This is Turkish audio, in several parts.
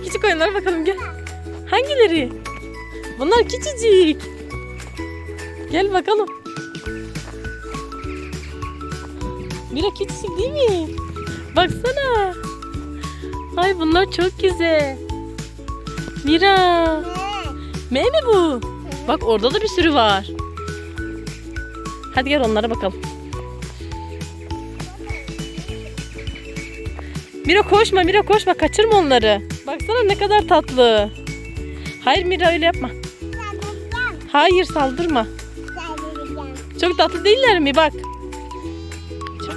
Hadi küçük oyunlara bakalım gel. Hangileri? Bunlar küçücük. Gel bakalım. Mira küçücük değil mi? Baksana. Ay bunlar çok güzel. Mira. M mi bu? Bak orada da bir sürü var. Hadi gel onlara bakalım. Mira koşma Mira koşma kaçırma onları. Baksana ne kadar tatlı. Hayır Mira öyle yapma. Hayır saldırma. Çok tatlı değiller mi bak. Çok-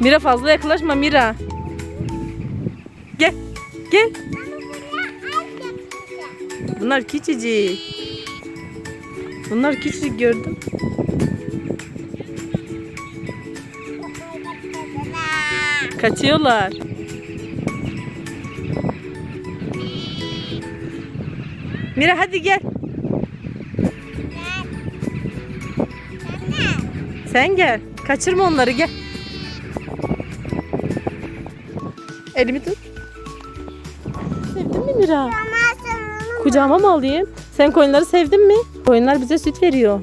Mira fazla yaklaşma Mira. Gel. Gel. Bunlar küçücük. Bunlar küçücük gördüm. Kaçıyorlar. Mira hadi gel. Sen gel. Kaçırma onları gel. Elimi tut. Sevdin mi Mira? Kucağıma mı alayım? Sen koyunları sevdin mi? Koyunlar bize süt veriyor.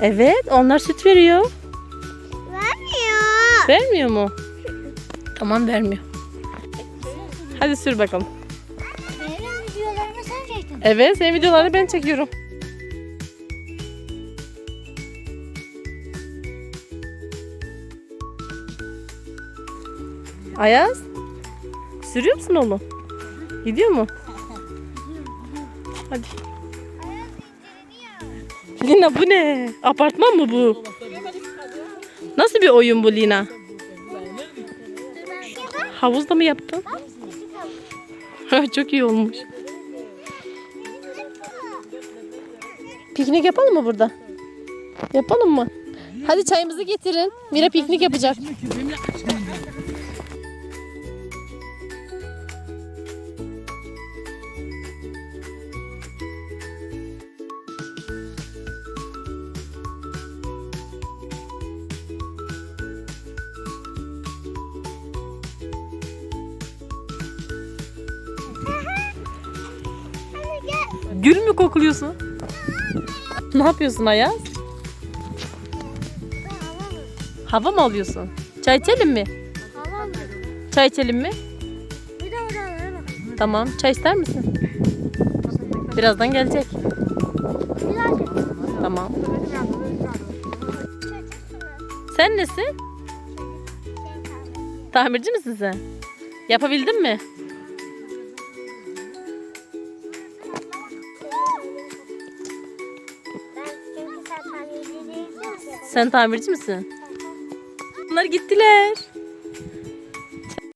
Evet, onlar süt veriyor. Vermiyor mu? Tamam vermiyor. Hadi sür bakalım. Evet, senin videolarını ben çekiyorum. Ayaz, sürüyor musun oğlum? Gidiyor mu? Hadi. Lina bu ne? Apartman mı bu? Nasıl bir oyun bu Lina? Havuzda mı yaptın? Çok iyi olmuş. Piknik yapalım mı burada? Yapalım mı? Hadi çayımızı getirin. Mira piknik yapacak. Gül mü kokluyorsun? Ne yapıyorsun Ayaz? Hava mı alıyorsun? Çay içelim mi? Çay içelim mi? Tamam. Çay ister misin? Birazdan gelecek. Tamam. Sen nesin? Tamirci misin sen? Yapabildin mi? Sen tamirci misin? Bunlar gittiler.